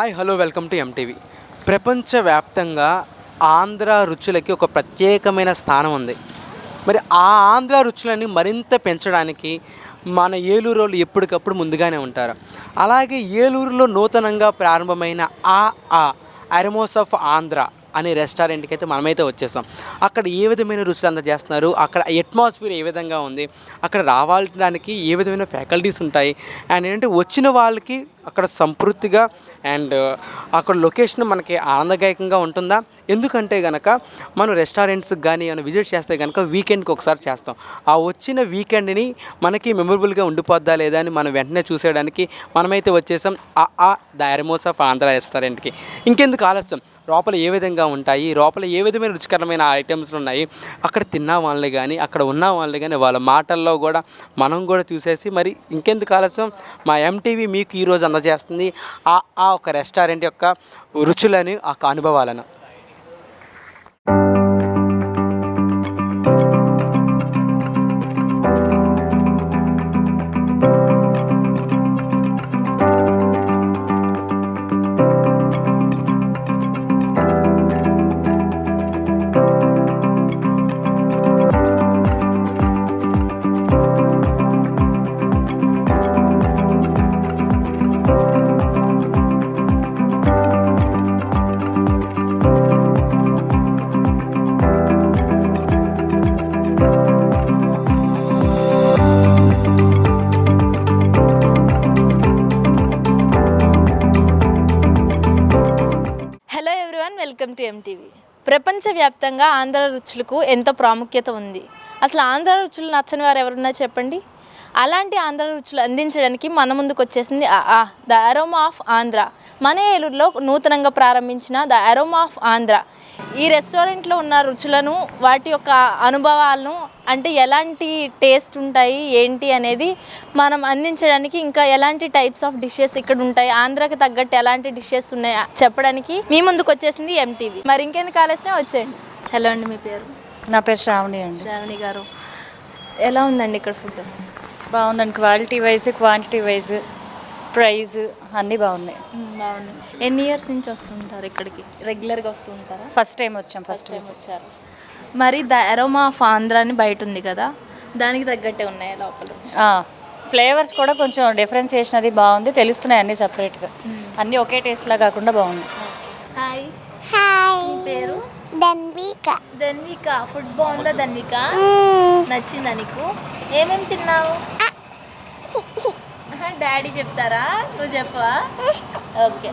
Hi hello welcome to MTV ప్రపంచవ్యాప్తంగా ఆంధ్ర రుచులకి ఒక ప్రత్యేకమైన స్థానం ఉంది. మరి ఆ ఆంధ్ర రుచులని మరింత పెంచడానికి మన ఏలూరు వాళ్ళు ఎప్పటికప్పుడు ముందుగానే ఉంటారు. అలాగే ఏలూరులో నూతనంగా ప్రారంభమైన ఆ ఆ అరమోస్ ఆఫ్ ఆంధ్ర అనే రెస్టారెంట్కి అయితే మనమైతే వచ్చేసాం. అక్కడ ఏ విధమైన రుచులు అందజేస్తున్నారు అక్కడ అట్మాస్ఫియర్ ఏ విధంగా ఉంది? అక్కడ రావాలడానికి ఏ విధమైన ఫ్యాకల్టీస్ ఉంటాయి? అండ్ ఏంటంటే వచ్చిన వాళ్ళకి అక్కడ సంపృప్తిగా అండ్ uh, అక్కడ లొకేషన్ మనకి ఆనందదాయకంగా ఉంటుందా? ఎందుకంటే కనుక మనం రెస్టారెంట్స్కి కానీ ఏమైనా విజిట్ చేస్తే కనుక వీకెండ్కి ఒకసారి చేస్తాం. ఆ వచ్చిన వీకెండ్ని మనకి మెమొరబుల్గా ఉండిపోద్దా లేదా అని మనం వెంటనే చూసేయడానికి మనమైతే వచ్చేసాం. ఆ ఆ ద ఆఫ్ ఆంధ్ర రెస్టారెంట్కి ఇంకెందుకు ఆలస్యం? లోపల ఏ విధంగా ఉంటాయి లోపల ఏ విధమైన రుచికరమైన ఐటమ్స్ ఉన్నాయి అక్కడ తిన్న వాళ్ళని కానీ అక్కడ ఉన్న వాళ్ళని కానీ వాళ్ళ మాటల్లో కూడా మనం కూడా చూసేసి మరి ఇంకెందుకు ఆలస్యం? మా ఎంటీవీ మీకు ఈరోజు అందజేస్తుంది ఆ ఆ ఒక రెస్టారెంట్ యొక్క రుచులని ఆ అనుభవాలను. వ్యాప్తంగా ఆంధ్ర రుచులకు ఎంత ప్రాముఖ్యత ఉంది? అసలు ఆంధ్ర రుచులు నచ్చని వారు ఎవరున్నా చెప్పండి. అలాంటి ఆంధ్ర రుచులు అందించడానికి మన ముందుకు వచ్చేసింది ఆ ద అరోమా ఆఫ్ ఆంధ్ర మన ఏలూరులో నూతనంగా ప్రారంభించిన ద అరోమా ఆఫ్ ఆంధ్ర ఈ రెస్టారెంట్లో ఉన్న రుచులను వాటి యొక్క అనుభవాలను అంటే ఎలాంటి టేస్ట్ ఉంటాయి ఏంటి అనేది మనం అందించడానికి ఇంకా ఎలాంటి టైప్స్ ఆఫ్ డిషెస్ ఇక్కడ ఉంటాయి ఆంధ్రాకి తగ్గట్టు ఎలాంటి డిషెస్ ఉన్నాయి చెప్పడానికి మీ ముందుకు వచ్చేసింది ఎంటీవీ మరి ఇంకెందుకు ఆలస్యం? వచ్చేయండి. హలో అండి మీ పేరు? నా పేరు శ్రావణి అండి. శ్రావణి గారు. ఎలా ఉందండి ఇక్కడ ఫుడ్? బాగుందండి. Quality wise quantity wise price అన్నీ బాగున్నాయి. బాగుంది ఎన్ని ఇయర్స్ నుంచి వస్తుంటారు ఇక్కడికి? రెగ్యులర్గా వస్తూ ఉంటారా? ఫస్ట్ టైం వచ్చాం ఫస్ట్ టైం వచ్చారు. మరి ద అరోమా ఆఫ్ ఆంధ్ర అని బయట ఉంది కదా దానికి తగ్గట్టే ఉన్నాయి లోపల? ఫ్లేవర్స్ కూడా కొంచెం డిఫరెన్సియేషన్ అది బాగుంది తెలుస్తున్నాయి అన్నీ సపరేట్గా. అన్నీ ఒకే టేస్ట్లా కాకుండా బాగుంది హాయ్. హాయ్. మీ పేరు? ధన్విక. ధన్విక ఫుడ్ బాగుందా ధన్విక? నచ్చిందా నీకు? ఏమేమి తిన్నావు? డాడీ చెప్తారా? నువ్వు చెప్పవా? ఓకే.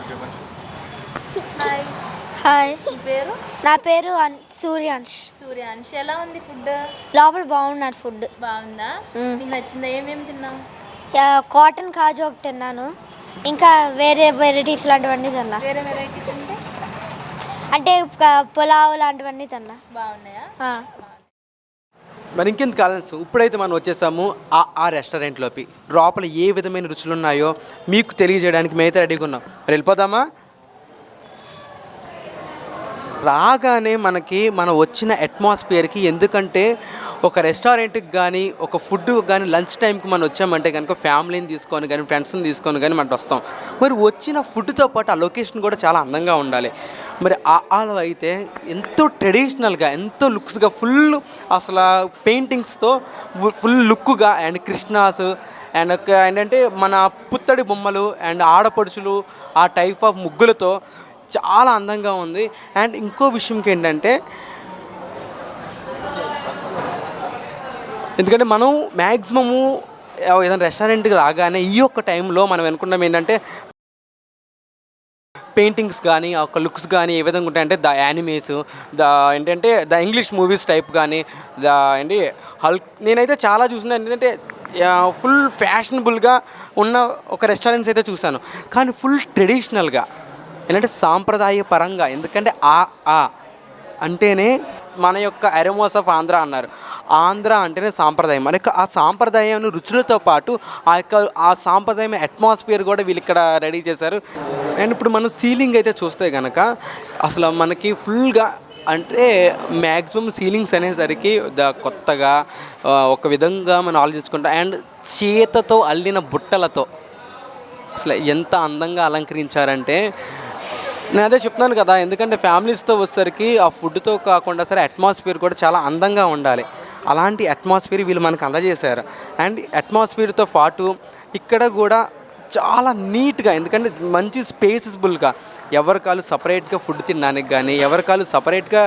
హాయ్. హాయ్. పేరు? నా పేరు సూర్యాంష్ సూర్యాంశ్. ఎలా ఉంది ఫుడ్ లోపల బాగున్నది ఫుడ్ బాగుందా. నీకు నచ్చిందా? ఏమేమి తిన్నావు? కాటన్ కాజు ఒకటి తిన్నాను. ఇంకా వేరే వెరైటీస్ లాంటివన్నీ తిన్నా. వేరే వెరైటీస్ అంటే పులావ్ లాంటివన్నీ తిన్నా. బాగున్నాయా. మరి ఇంకెందుకు ఆలస్యం ఇప్పుడైతే మనం వచ్చేసాము ఆ ఆ రెస్టారెంట్లోకి. లోపల ఏ విధమైన రుచులు ఉన్నాయో మీకు తెలియజేయడానికి మేమైతే రెడీగా ఉన్నాం. మరి వెళ్ళిపోదామా? రాగానే మనకి మనం వచ్చిన అట్మాస్ఫియర్కి ఎందుకంటే ఒక రెస్టారెంట్కి కానీ ఒక ఫుడ్ కానీ లంచ్ టైంకి మనం వచ్చామంటే కనుక ఫ్యామిలీని తీసుకొని కానీ ఫ్రెండ్స్ని తీసుకొని కానీ మనం వస్తాం. మరి వచ్చిన ఫుడ్తో పాటు ఆ లొకేషన్ కూడా చాలా అందంగా ఉండాలి. మరి ఆలో అయితే ఎంతో ట్రెడిషనల్గా ఎంతో లుక్స్గా ఫుల్ అసలు పెయింటింగ్స్తో ఫుల్ లుక్గా అండ్ కృష్ణాస్ అండ్ ఒక ఏంటంటే మన పుత్తడి బొమ్మలు అండ్ ఆడపడుచులు ఆ టైప్ ఆఫ్ ముగ్గులతో చాలా అందంగా ఉంది. అండ్ ఇంకో విషయంకి ఏంటంటే ఎందుకంటే మనం మ్యాక్సిమము ఏదైనా రెస్టారెంట్కి రాగానే ఈ యొక్క టైంలో మనం అనుకున్నాం ఏంటంటే పెయింటింగ్స్ కానీ ఆ యొక్క లుక్స్ కానీ ఏ విధంగా ఉంటాయంటే ద యానిమేస్ ద ఏంటంటే ద ఇంగ్లీష్ మూవీస్ టైప్ కానీ ద ఏంటి హల్క్ నేనైతే చాలా చూసిన ఏంటంటే ఫుల్ ఫ్యాషనబుల్గా ఉన్న ఒక రెస్టారెంట్స్ అయితే చూశాను. కానీ ఫుల్ ట్రెడిషనల్గా ఏంటంటే సాంప్రదాయ పరంగా ఎందుకంటే ఆ ఆ అంటేనే మన యొక్క అరమోస్ ఆఫ్ ఆంధ్ర అన్నారు. ఆంధ్ర అంటేనే సాంప్రదాయం. మన యొక్క ఆ సాంప్రదాయం రుచులతో పాటు ఆ యొక్క ఆ సాంప్రదాయం అట్మాస్ఫియర్ కూడా వీళ్ళు ఇక్కడ రెడీ చేశారు. అండ్ ఇప్పుడు మనం సీలింగ్ అయితే చూస్తే కనుక అసలు మనకి ఫుల్గా అంటే మ్యాక్సిమం సీలింగ్స్ అనేసరికి ద కొత్తగా ఒక విధంగా మనం ఆలోచించుకుంటాం అండ్ చేతతో అల్లిన బుట్టలతో అసలు ఎంత అందంగా అలంకరించారంటే నేను అదే చెప్తున్నాను కదా ఎందుకంటే ఫ్యామిలీస్తో వచ్చేసరికి ఆ ఫుడ్తో కాకుండా సరే అట్మాస్ఫియర్ కూడా చాలా అందంగా ఉండాలి. అలాంటి అట్మాస్ఫియర్ వీళ్ళు మనకు అందజేశారు. అండ్ అట్మాస్ఫియర్తో పాటు ఇక్కడ కూడా చాలా నీట్గా ఎందుకంటే మంచి స్పేసబుల్గా ఎవరి కాలు సపరేట్గా ఫుడ్ తినడానికి కానీ ఎవరి కాలు సపరేట్గా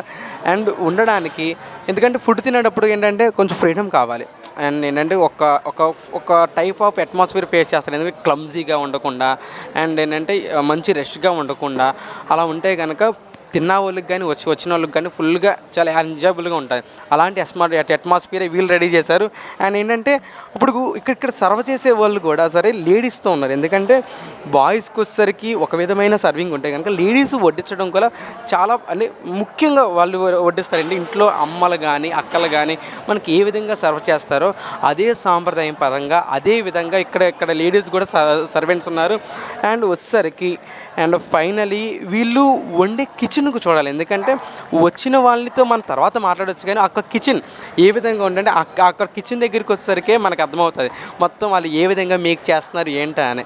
అండ్ ఉండడానికి ఎందుకంటే ఫుడ్ తినేటప్పుడు ఏంటంటే కొంచెం ఫ్రీడమ్ కావాలి. అండ్ ఏంటంటే ఒక ఒక ఒక టైప్ ఆఫ్ అట్మాస్ఫియర్ ఫేస్ చేస్తారు ఎందుకంటే క్లమ్జీగా ఉండకుండా అండ్ ఏంటంటే మంచి రష్గా ఉండకుండా అలా ఉంటే కనుక తిన్న వాళ్ళకి కానీ వచ్చి వచ్చిన వాళ్ళకి కానీ ఫుల్గా చాలా ఎంజాయబుల్గా ఉంటుంది అలాంటి అస్మార్ అట్మాస్ఫియర్ వీళ్ళు రెడీ చేశారు. అండ్ ఏంటంటే ఇప్పుడు ఇక్కడ ఇక్కడ సర్వ్ చేసే వాళ్ళు కూడా సరే లేడీస్తో ఉన్నారు. ఎందుకంటే బాయ్స్కి వచ్చేసరికి ఒక విధమైన సర్వింగ్ ఉంటాయి. కనుక లేడీస్ వడ్డించడం కూడా చాలా అంటే ముఖ్యంగా వాళ్ళు వడ్డిస్తారండి. ఇంట్లో అమ్మలు కానీ అక్కలు కానీ మనకి ఏ విధంగా సర్వ్ చేస్తారో అదే సాంప్రదాయం పరంగా అదే విధంగా ఇక్కడ ఇక్కడ లేడీస్ కూడా సర్వెంట్స్ ఉన్నారు. అండ్ వచ్చేసరికి అండ్ ఫైనలీ వీళ్ళు వండే కిచెన్కు చూడాలి. ఎందుకంటే వచ్చిన వాళ్ళతో మనం తర్వాత మాట్లాడవచ్చు కానీ అక్కడ కిచెన్ ఏ విధంగా ఉండంటే అక్కడ కిచెన్ దగ్గరికి వచ్చేసరికి మనకు అర్థమవుతుంది. మొత్తం వాళ్ళు ఏ విధంగా మేక్ చేస్తున్నారు ఏంటా అని.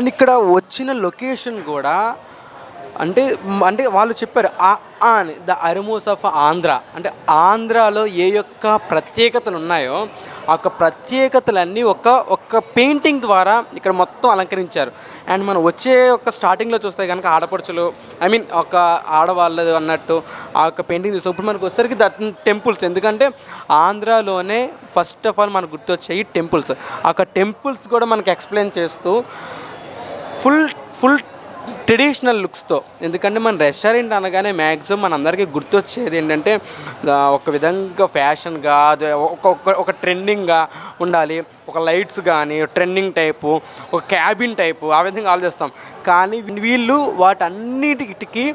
అండ్ ఇక్కడ వచ్చిన లొకేషన్ కూడా అంటే అంటే వాళ్ళు చెప్పారు ఆ అని. The aromas of Andhra. అంటే ఆంధ్రాలో ఏ యొక్క ప్రత్యేకతలు ఉన్నాయో ఆ యొక్క ప్రత్యేకతలన్నీ ఒక ఒక్క పెయింటింగ్ ద్వారా ఇక్కడ మొత్తం అలంకరించారు. అండ్ మనం వచ్చే ఒక స్టార్టింగ్లో చూస్తే కనుక ఆడపడుచులు ఐ మీన్ ఒక ఆడవాళ్ళు అన్నట్టు ఆ యొక్క పెయింటింగ్ చూస్తే ఇప్పుడు మనకు వచ్చేసరికి దట్ టెంపుల్స్. ఎందుకంటే ఆంధ్రాలోనే ఫస్ట్ ఆఫ్ ఆల్ మనకు గుర్తొచ్చాయి టెంపుల్స్. ఆ యొక్క టెంపుల్స్ కూడా మనకు ఎక్స్ప్లెయిన్ చేస్తూ ఫుల్ ఫుల్ ట్రెడిషనల్ లుక్స్తో. ఎందుకంటే మన రెస్టారెంట్ అనగానే మ్యాక్సిమం మనందరికీ గుర్తొచ్చేది ఏంటంటే ఒక విధంగా ఫ్యాషన్గా ఒక ఒక- ఒక ట్రెండింగ్గా ఉండాలి. ఒక లైట్స్ కానీ ట్రెండింగ్ టైపు ఒక క్యాబిన్ టైపు ఆ విధంగా ఆలోచిస్తాం. కానీ వీళ్ళు వాటన్నిటికి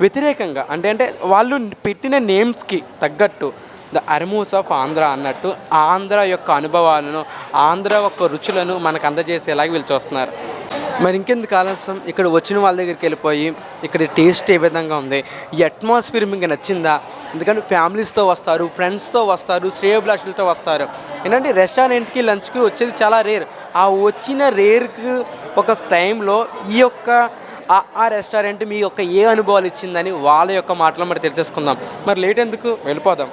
వ్యతిరేకంగా అంటే అంటే వాళ్ళు పెట్టిన నేమ్స్కి తగ్గట్టు ద అర్మూస్ ఆఫ్ ఆంధ్ర అన్నట్టు ఆంధ్ర యొక్క అనుభవాలను ఆంధ్ర యొక్క రుచులను మనకు అందజేసేలాగా వీళ్ళు చూస్తున్నారు. మరి ఇంకెందుకు ఆలస్యం? ఇక్కడ వచ్చిన వాళ్ళ దగ్గరికి వెళ్ళిపోయి ఇక్కడ టేస్ట్ ఏ విధంగా ఉంది? ఈ అట్మాస్ఫియర్ మీకు నచ్చిందా? ఎందుకంటే ఫ్యామిలీస్తో వస్తారు ఫ్రెండ్స్తో వస్తారు శ్రేయభిలాషులతో వస్తారు. ఏంటంటే రెస్టారెంట్కి లంచ్కి వచ్చేది చాలా రేర్ ఆ వచ్చిన రేర్కి ఒక టైంలో ఈ యొక్క ఆ- రెస్టారెంట్ మీ యొక్క ఏ అనుభవాలు ఇచ్చిందని వాళ్ళ యొక్క మాటలు మరి తెలిసేసుకుందాం. మరి లేట్ ఎందుకు? వెళ్ళిపోదాం.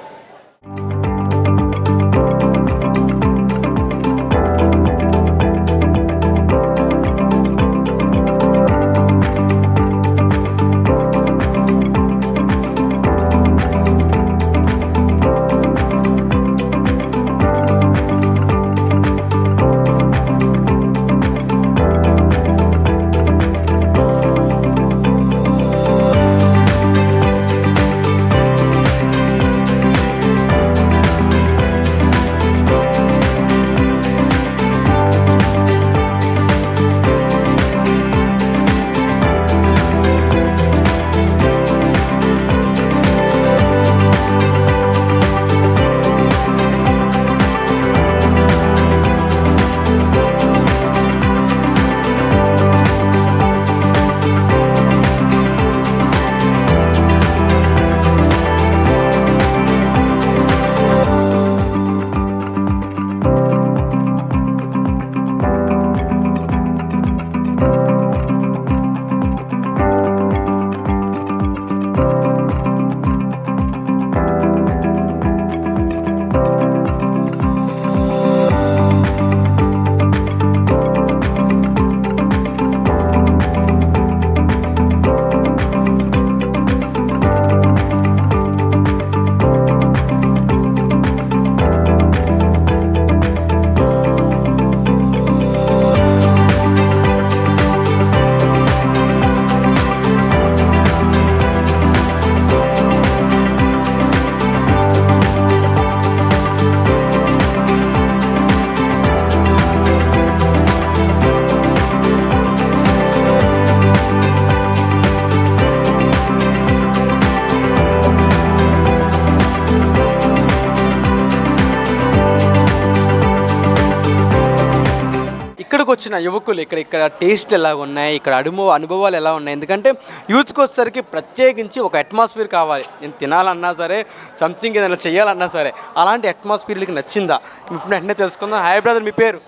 వచ్చిన యువకులు ఇక్కడ ఇక్కడ టేస్ట్ ఎలా ఉన్నాయి ఇక్కడ అనుభవ అనుభవాలు ఎలా ఉన్నాయి? ఎందుకంటే యూత్కి వచ్చేసరికి ప్రత్యేకించి ఒక అట్మాస్ఫియర్ కావాలి. నేను తినాలన్నా సరే సంథింగ్ ఏదైనా చేయాలన్నా సరే అలాంటి అట్మాస్ఫియర్కి నచ్చిందా? ఇప్పుడు వెంటనే తెలుసుకుందాం. హాయ్ బ్రదర్ మీ పేరు?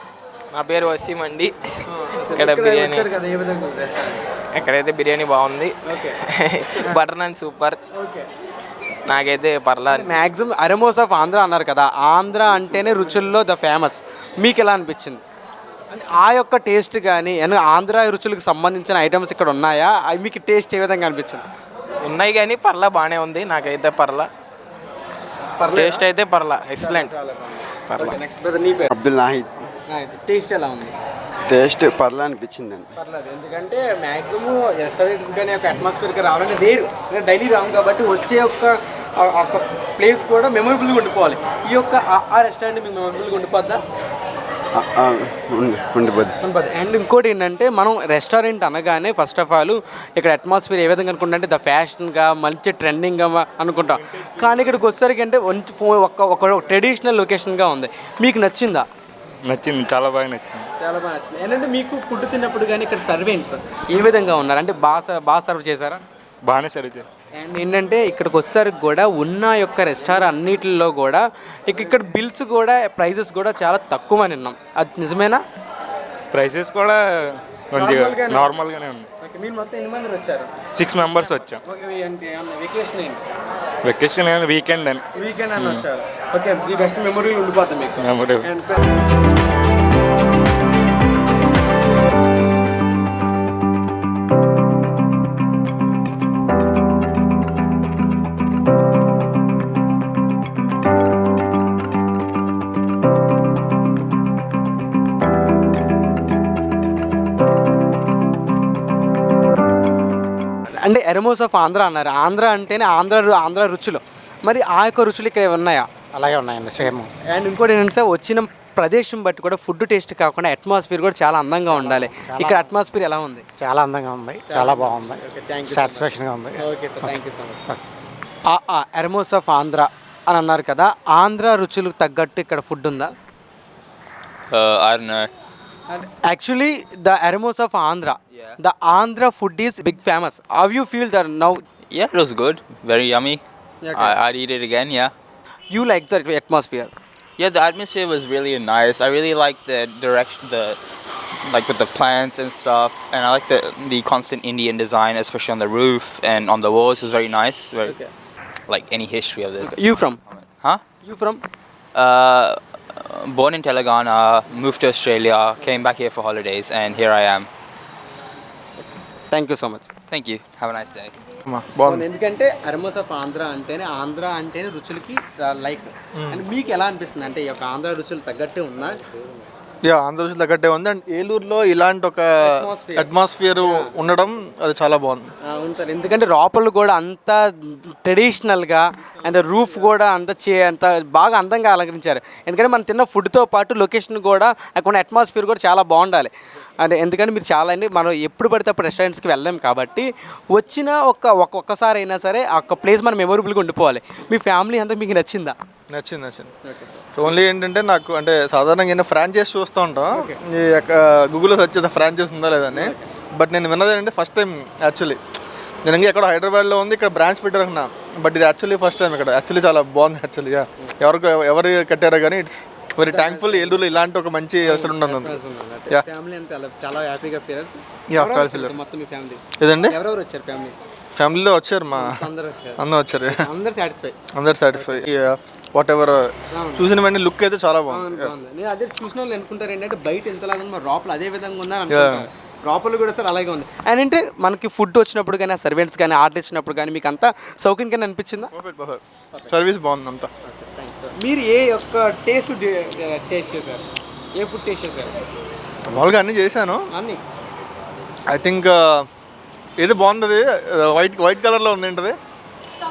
నా పేరు వసీం అండి. ఇక్కడ బిర్యానీ. ఎక్కడైతే బిర్యానీ బాగుంది బటర్ నాన్ సూపర్. ఓకే. నాకైతే పర్లా మ్యాక్సిమం అరమోస్ ఆఫ్ ఆంధ్ర అన్నారు కదా ఆంధ్ర అంటేనే రుచుల్లో ద ఫేమస్ మీకు ఎలా అనిపించింది? ఆ యొక్క టేస్ట్ కానీ ఆంధ్ర రుచులకు సంబంధించిన ఐటమ్స్ ఇక్కడ ఉన్నాయా? అవి మీకు టేస్ట్ ఏ విధంగా అనిపించింది? ఉన్నాయి కానీ పర్లా బాగానే ఉంది నాకైతే పర్లా. టేస్ట్ అయితే పర్లా ఎక్సలెంట్ పర్లా. నెక్స్ట్ బ్రదర్ నీ పేరు? అబ్దుల్ నాహిద్. టేస్ట్ ఎలా ఉంది? టేస్ట్ పర్లా అనిపించిందండి. పర్లేదు ఎందుకంటే మ్యాక్సిమం రెస్టారెంట్స్ కానీ ఒక అట్మాస్ఫియర్కి రావాలంటే రేరు డైలీ రాము కాబట్టి వచ్చే ఒక ఆ- ఆ ఒక ప్లేస్ కూడా మెమొరబుల్గా ఉండిపోవాలి. ఈ యొక్క ఆ- రెస్టారెంట్ మీకు మెమొరబుల్గా ఉండిపోద్దా? ఉండిపోద్ది అండ్ ఇంకోటి ఏంటంటే మనం రెస్టారెంట్ అనగానే ఫస్ట్ ఆఫ్ ఆల్ ఇక్కడ అట్మాస్ఫియర్ ఏ విధంగా అనుకుంటా అంటే ద ఫ్యాషన్గా మంచి ట్రెండింగ్గా అనుకుంటాం. కానీ ఇక్కడికి వచ్చేసరికి అంటే మంచి ఫో- ఒక ఒక ట్రెడిషనల్ లొకేషన్గా ఉంది. మీకు నచ్చిందా? నచ్చింది చాలా బాగా నచ్చింది. చాలా బాగా నచ్చింది. ఏంటంటే మీకు ఫుడ్ తిన్నప్పుడు కానీ ఇక్కడ సర్వెంట్స్ ఏ విధంగా ఉన్నారు? అంటే బాగా బాగా సర్వ్ చేశారా? బాగానే సర్వ్ చేశారు. అండ్ ఏంటంటే ఇక్కడికి వచ్చేసరికి కూడా ఉన్న యొక్క రెస్టారెంట్ అన్నిటిలో కూడా ఇక ఇక్కడ బిల్స్ కూడా ప్రైజెస్ కూడా చాలా తక్కువ అని విన్నాం. అది నిజమేనా? ప్రైసెస్ కూడా మంచిగా నార్మల్గానే ఉంది ఓకే మీరు మొత్తం ఎన్ని మంది వచ్చారు? సిక్స్ మెంబర్స్ వచ్చాం. వెకేషన్ వీకెండ్ అని. వీకెండ్ అని వచ్చారు. ఓకే బెస్ట్ మెమొరీ ఉండిపోతుంది మీకు. Memory. అంటే ఎరమోస్ ఆఫ్ ఆంధ్ర అన్నారు. ఆంధ్ర అంటేనే ఆంధ్ర ఆంధ్ర రుచులు. మరి ఆ యొక్క రుచులు ఇక్కడ ఉన్నాయా? అలాగే ఉన్నాయండి సేమ్. అండ్ ఇంకోటి ఏంటంటే వచ్చిన ప్రదేశం బట్టి కూడా ఫుడ్ టేస్ట్ కాకుండా అట్మాస్ఫియర్ కూడా చాలా అందంగా ఉండాలి. ఇక్కడ అట్మాస్ఫియర్ ఎలా ఉంది? చాలా అందంగా ఉంది. చాలా బాగుంది. థ్యాంక్ సాటిస్ఫాక్షన్గా ఉంది. Okay sir thank you so much aromas of Andhra అని అన్నారు కదా ఆంధ్ర రుచులకు తగ్గట్టు ఇక్కడ ఫుడ్ ఉందా? Uh, I Actually, the aromos of Andhra. Yeah. The Andhra food is big famous. How you feel that now? Yeah, it was good. Very yummy. Okay. I, I'd eat it again. Yeah. You like the atmosphere. Yeah, the atmosphere was really nice. I really like the direction, the like with the plants and stuff. And I like the the constant Indian design, especially on the roof and on the walls. It was very nice. Very, okay. Like any history of this. You from? Huh? You from? Uh, born in Telangana, moved to Australia, came back here for holidays, and here I am. Thank you so much Thank you. Have a nice day. బాగుంది ఎందుకంటే అరమోస్ of Andhra అంటేనే ఆంధ్ర అంటేనే రుచులకి like and మీకు ఎలా అనిపిస్తుంది అంటే ఈ యొక్క ఆంధ్ర రుచులు తగ్గట్టే ఉన్నా యా ఆంధ్రప్రదేశ్ తగ్గట్టే ఉంది. అండ్ ఏలూరులో ఇలాంటి ఒక. అట్మాస్ఫియర్ ఉండడం అది చాలా బాగుంది. ఎందుకంటే లోపల కూడా అంత ట్రెడిషనల్గా అండ్ రూఫ్ కూడా అంత చే అంత బాగా అందంగా అలంకరించారు. ఎందుకంటే మనం తిన్న ఫుడ్తో పాటు లొకేషన్ కూడా అక్కడ అట్మాస్ఫియర్ కూడా చాలా బాగుండాలి. అంటే ఎందుకంటే మీరు చాలా అండి మనం ఎప్పుడు పడితే అప్పుడు రెస్టారెంట్స్కి వెళ్ళాం కాబట్టి వచ్చిన ఒక్క ఒక్క- ఒక్కసారి అయినా సరే ఆ ఒక్క ప్లేస్ మనం మెమొరబుల్గా ఉండిపోవాలి. మీ ఫ్యామిలీ అంతా మీకు నచ్చిందా? నచ్చింది నచ్చింది. సో ఓన్లీ ఏంటంటే నాకు అంటే సాధారణంగా నేను ఫ్రాంచైజ్ చూస్తూ ఉంటాం. ఈ గూగుల్లో సెర్చ్ చేసే ఫ్రాంచైజ్ ఉందా లేదని బట్ నేను విన్నది ఏంటంటే ఫస్ట్ టైం యాక్చువల్లీ నేను ఇంకా ఎక్కడ హైదరాబాద్లో ఉంది ఇక్కడ బ్రాంచ్ పెట్టారన్నా. బట్ ఇది యాక్చువల్లీ ఫస్ట్ టైం ఇక్కడ. యాక్చువల్లీ చాలా బాగుంది యాక్చువల్గా ఎవరికి ఎవరు కట్టారో కానీ ఇట్స్ వెరీ థ్యాంక్ఫుల్ ఏలూరులో ఇలాంటి ఒక మంచి అంతా అలా చాలా హ్యాపీగా ఫీల్ యా ఫ్యామిలీ మొత్తం మీ ఫ్యామిలీ ఇదండి ఎవరెవరు వచ్చారు ఫ్యామిలీ ఫ్యామిలీలో వచ్చారు మా. అందరూ వచ్చారు. అందరూ వచ్చారు. అందరు సాటిస్ఫై అందరు సాటిస్ఫై వాట్ ఎవర్ చూసిన వెంటనే లుక్ అయితే చాలా బాగుంది. నేను అదే చూసిన వాళ్ళు అనుకుంటారు ఏంటంటే బయట ఎంతలాగా ఉంది మరి లోపల అదే విధంగా ఉందని అనుకుంటారు. లోపల కూడా సార్ అలాగే ఉంది. అండ్ అంటే మనకి ఫుడ్ వచ్చినప్పుడు కానీ సర్వెంట్స్ కానీ ఆర్డర్ ఇచ్చినప్పుడు కానీ మీకు అంతా సౌకర్యంగా అనిపించిందా? పర్ఫెక్ట్ పర్ఫెక్ట్ సర్వీస్ బాగుంది అంతా. మీరు ఏ యొక్క టేస్ట్ టేస్ట్ చేశారు? ఏ ఫుడ్ టేస్ట్ చేశారు? మామూలుగా అన్నీ చేశాను. అన్ని? ఐ థింక్ ఏది బాగుంది వైట్ వైట్ కలర్లో ఉంది ఏంటది ఆ,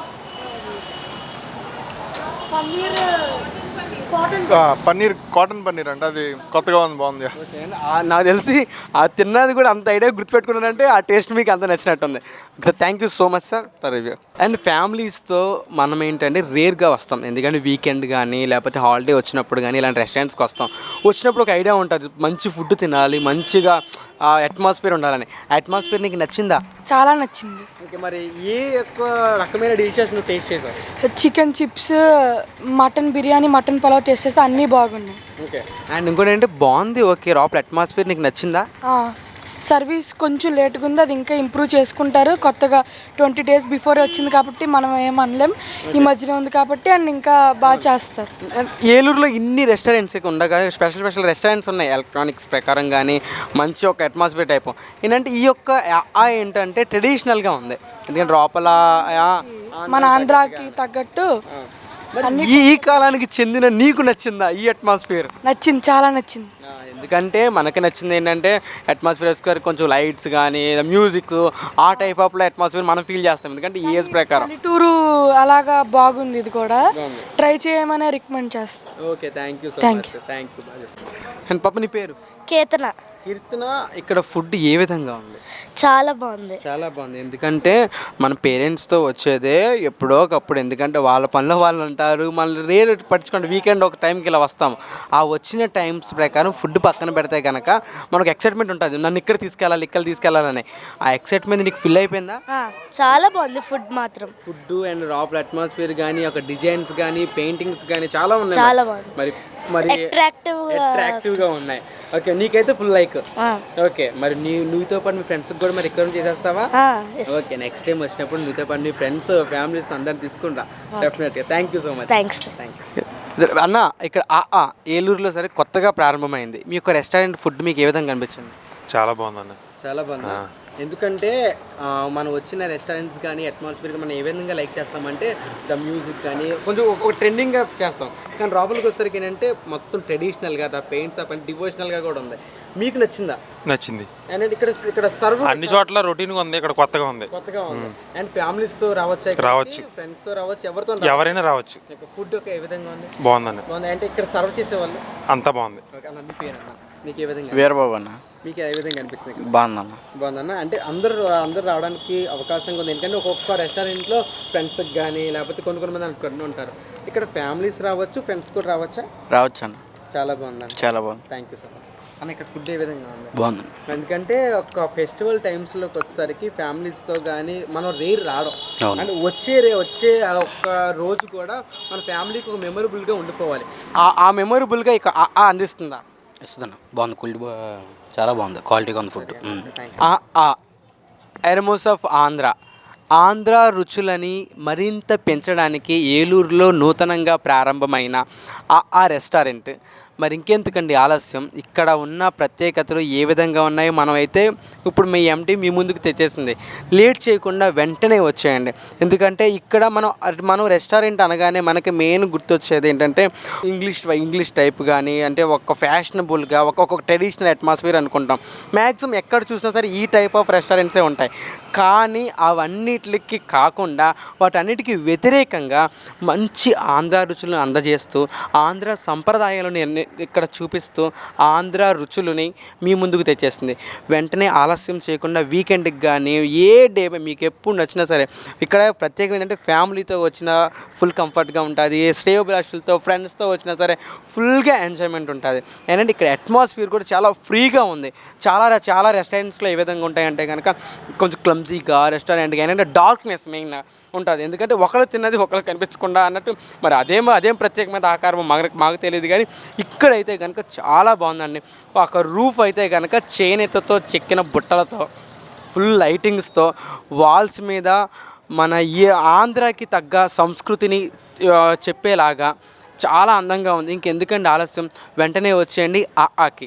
పన్నీర్ కాటన్ పన్నీర్ అంటే అది కొత్తగా ఉంది బాగుంది. నాకు తెలిసి ఆ తిన్నది కూడా అంత ఐడియా గుర్తుపెట్టుకున్నారంటే ఆ టేస్ట్ మీకు అంత నచ్చినట్టుంది. Sir thank you so much sir for review and ఫ్యామిలీస్తో మనం ఏంటంటే రేర్గా వస్తాం. ఎందుకంటే వీకెండ్ కానీ లేకపోతే హాలిడే వచ్చినప్పుడు కానీ ఇలాంటి రెస్టారెంట్స్కి వస్తాం. వచ్చినప్పుడు ఒక ఐడియా ఉంటుంది. మంచి ఫుడ్ తినాలి మంచిగా అట్మాస్ఫియర్ ఉండాలని. అట్మాస్ఫియర్ నీకు నచ్చిందా? చాలా నచ్చింది. ఓకే మరి ఏ యొక్క రకమైన డిషెస్ నువ్వు టేస్ట్ చేసావు? Chicken chips mutton biryani mutton pulao taste చేస్తే అన్నీ బాగున్నాయి. ఓకే. అండ్ ఇంకోటి ఏంటంటే బాగుంది ఓకే లోపల అట్మాస్ఫియర్ నీకు నచ్చిందా? సర్వీస్ కొంచెం లేట్గా ఉంది అది ఇంకా ఇంప్రూవ్ చేసుకుంటారు. కొత్తగా ట్వంటీ డేస్ బిఫోర్ వచ్చింది కాబట్టి మనం ఏం అనలేం. ఈ మధ్యనే ఉంది కాబట్టి అండ్ ఇంకా బాగా చేస్తారు. ఏలూరులో ఇన్ని రెస్టారెంట్స్ ఉండగా స్పెషల్ స్పెషల్ రెస్టారెంట్స్ ఉన్నాయి ఎలక్ట్రానిక్స్ ప్రకారం కానీ మంచి ఒక అట్మాస్ఫియర్ టైప్ ఏంటంటే ఈ యొక్క ఏంటంటే ట్రెడిషనల్గా ఉంది. ఎందుకంటే లోపల మన ఆంధ్రాకి తగ్గట్టు ఈ ఈ కాలానికి చెందిన నీకు నచ్చిందా ఈ అట్మాస్ఫియర్ నచ్చింది చాలా నచ్చింది. ఎందుకంటే మనకి నచ్చింది ఏంటంటే అట్మాస్ఫియర్ కొంచెం లైట్స్ కానీ మ్యూజిక్ ఆ టైప్ ఆఫ్లో అట్మాస్ఫియర్ మనం ఫీల్ చేస్తాం. ఎందుకంటే ఈ ఏజ్ ప్రకారం. పల్లెటూరు అలాగా బాగుంది ఇది కూడా. ట్రై చేయమనే రికమెండ్ చేస్తాను okay thank you so Thank much thank you and పాప నీ పేరు? కేతన. కీర్తన ఇక్కడ ఫుడ్ ఏ విధంగా ఉంది? చాలా బాగుంది. చాలా బాగుంది. ఎందుకంటే మన పేరెంట్స్తో వచ్చేదే ఎప్పుడో ఒకప్పుడు. ఎందుకంటే వాళ్ళ పనిలో వాళ్ళు ఉంటారు. మళ్ళీ రేరు పట్టించుకుంటే వీకెండ్ ఒక టైంకి ఇలా వస్తాం. ఆ వచ్చిన టైమ్స్ ప్రకారం ఫుడ్ పక్కన పెడితే కనుక మనకు ఎక్సైట్మెంట్ ఉంటుంది. నన్ను ఇక్కడ తీసుకెళ్ళాలి ఇక్కడ తీసుకెళ్ళాలని. ఆ ఎక్సైట్మెంట్ నీకు ఫిల్ అయిపోయిందా? చాలా బాగుంది ఫుడ్ మాత్రం. ఫుడ్ అండ్ లోపల అట్మాస్ఫియర్ కానీ ఒక డిజైన్స్ కానీ పెయింటింగ్స్ కానీ చాలా ఉన్నాయి చాలా. బాగుంది. మరి మరి Attractive గా- అట్రాక్టివ్గా ఉన్నాయి. ఓకే నీకైతే ఫుల్ లైక్. ఓకే మరి నీ నువ్వుతో పాటు మీ ఫ్రెండ్స్ కూడా మరి ఇక్కడ చేసేస్తావా? ఓకే నెక్స్ట్ టైం వచ్చినప్పుడు నీతో పాటు నీ ఫ్రెండ్స్ ఫ్యామిలీస్ అందరిని తీసుకుంటా. డెఫినెట్గా thank you so much thanks thank you అన్న ఇక్కడ ఆ ఆ ఏలూరులో సరే కొత్తగా ప్రారంభమైంది. మీ యొక్క రెస్టారెంట్ ఫుడ్ మీకు ఏ విధంగా కనిపించింది చాలా బాగుందన్న. చాలా బాగుంది? ఎందుకంటే ఆ, మనం వచ్చిన రెస్టారెంట్స్ కానీ అట్మాస్ఫియర్ మనం ఏ విధంగా లైక్ చేస్తామంటే ద మ్యూజిక్ కానీ కొంచెం ఒక- ట్రెండింగ్గా చేస్తాం. కానీ లోపలికి వచ్చేసరికి ఏంటంటే మొత్తం ట్రెడిషనల్గా ద పెయింట్స్ అప్ డివోషనల్గా కూడా ఉంది. మీకు నచ్చిందా? నచ్చింది. అండ్ ఇక్కడ ఇక్కడ సర్వ్ అన్ని చోట్ల రొటీన్గా ఉంది ఇక్కడ కొత్తగా ఉంది. కొత్తగా ఉంది. అండ్ ఫ్యామిలీస్తో రావచ్చు రావచ్చు. ఫ్రెండ్స్తో రావచ్చు ఎవరితో ఎవరైనా రావచ్చు. ఫుడ్ ఒక ఏ విధంగా ఉంది? బాగుందన్న బాగుంది? అంటే ఇక్కడ సర్వ్ చేసేవాళ్ళు? అంతా బాగుంది. ఓకే అన్న పేరు అన్న మీకు ఏ విధంగా? వీరబాబు అన్న. మీకు ఏ విధంగా అనిపిస్తుంది బాగుందన్న. బాగుందన్న? అంటే అందరూ అందరూ రావడానికి అవకాశం ఉంది. ఎందుకంటే ఒక్కొక్క రెస్టారెంట్లో ఫ్రెండ్స్కి కానీ లేకపోతే కొన్ని కొన్ని మంది అనుకుంటూ ఉంటారు. ఇక్కడ ఫ్యామిలీస్ రావచ్చు ఫ్రెండ్స్ కూడా రావచ్చా? రావచ్చు అన్న చాలా బాగుందన్న. చాలా బాగుంది. థ్యాంక్ యూ సో మచ్ అన్న ఇక్కడ ఫుడ్ ఏ విధంగా ఉంది. బాగుంది. ఎందుకంటే ఒక ఫెస్టివల్ టైమ్స్లోకి వచ్చేసరికి ఫ్యామిలీస్తో కానీ మనం రేర్ రావడం. అంటే వచ్చే రే వచ్చే ఆ ఒక్క రోజు కూడా మన ఫ్యామిలీకి ఒక మెమొరబుల్గా ఉండిపోవాలి. ఆ మెమొరబుల్గా ఇక అందిస్తుందా? ఇస్తుందన్న. బాగుంది. క్వాలిటీ చాలా బాగుంది. క్వాలిటీగా ఉంది food aromas of Andhra Andhra రుచులని మరింత పెంచడానికి ఏలూరులో నూతనంగా ప్రారంభమైన ఆ రెస్టారెంట్ మరి ఇంకెందుకండి ఆలస్యం? ఇక్కడ ఉన్న ప్రత్యేకతలు ఏ విధంగా ఉన్నాయో మనం అయితే ఇప్పుడు మీ ఎంటీ మీ ముందుకు తెచ్చేసింది. లేట్ చేయకుండా వెంటనే వచ్చేయండి. ఎందుకంటే ఇక్కడ మనం మనం రెస్టారెంట్ అనగానే మనకి మెయిన్ గుర్తొచ్చేది ఏంటంటే ఇంగ్లీష్ ఇంగ్లీష్ టైప్ కానీ అంటే ఒక ఫ్యాషనబుల్గా ఒక్కొక్క ట్రెడిషనల్ అట్మాస్ఫియర్ అనుకుంటాం. మ్యాక్సిమం ఎక్కడ చూసినా సరే ఈ టైప్ ఆఫ్ రెస్టారెంట్సే ఉంటాయి. కానీ అవన్నిటికి కాకుండా వాటన్నిటికీ వ్యతిరేకంగా మంచి ఆంధ్ర రుచులను అందజేస్తూ ఆంధ్ర సంప్రదాయాలను ఇక్కడ చూపిస్తూ ఆంధ్ర రుచులని మీ ముందుకు తెచ్చేస్తుంది. వెంటనే ఆలస్యం చేయకుండా వీకెండ్కి కానీ ఏ డే మీకు ఎప్పుడు నచ్చినా సరే ఇక్కడ ప్రత్యేకం ఏంటంటే ఫ్యామిలీతో వచ్చిన ఫుల్ కంఫర్ట్గా ఉంటుంది శ్రేయోభిలాషులతో ఫ్రెండ్స్తో వచ్చినా సరే ఫుల్గా ఎంజాయ్మెంట్ ఉంటుంది. ఏంటంటే ఇక్కడ అట్మాస్ఫియర్ కూడా చాలా ఫ్రీగా ఉంది. చాలా చాలా రెస్టారెంట్స్లో ఏ విధంగా ఉంటాయంటే కనుక కొంచెం క్లమ్జీగా రెస్టారెంట్గా ఏంటంటే డార్క్నెస్ మెయిన్ ఉంటుంది. ఎందుకంటే ఒకళ్ళు తిన్నది ఒకళ్ళు కనిపించకుండా అన్నట్టు మరి అదేమో అదేం ప్రత్యేకమైన ఆకారం మాకు మాకు తెలియదు కానీ ఇక్కడైతే కనుక చాలా బాగుందండి. ఒక రూఫ్ అయితే కనుక చేనేతతో చెక్కిన బుట్టలతో ఫుల్ లైటింగ్స్తో వాల్స్ మీద మన ఈ ఆంధ్రాకి తగ్గ సంస్కృతిని చెప్పేలాగా చాలా అందంగా ఉంది. ఇంకెందుకండి ఆలస్యం? వెంటనే వచ్చేయండి. ఆ ఆకి.